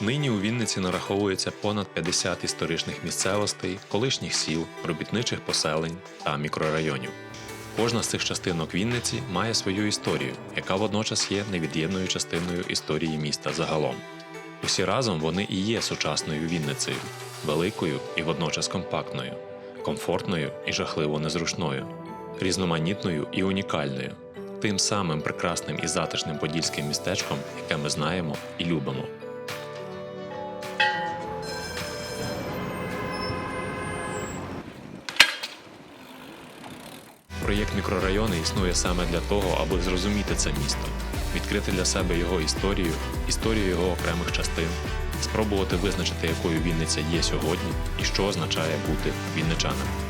Нині у Вінниці нараховується понад 50 історичних місцевостей, колишніх сіл, робітничих поселень та мікрорайонів. Кожна з цих частинок Вінниці має свою історію, яка водночас є невід'ємною частиною історії міста загалом. Усі разом вони і є сучасною Вінницею, великою і водночас компактною, комфортною і жахливо незручною, різноманітною і унікальною, тим самим прекрасним і затишним подільським містечком, яке ми знаємо і любимо. Проєкт мікрорайони існує саме для того, аби зрозуміти це місто, відкрити для себе його історію, історію його окремих частин, спробувати визначити, якою Вінниця є сьогодні і що означає бути вінничанами.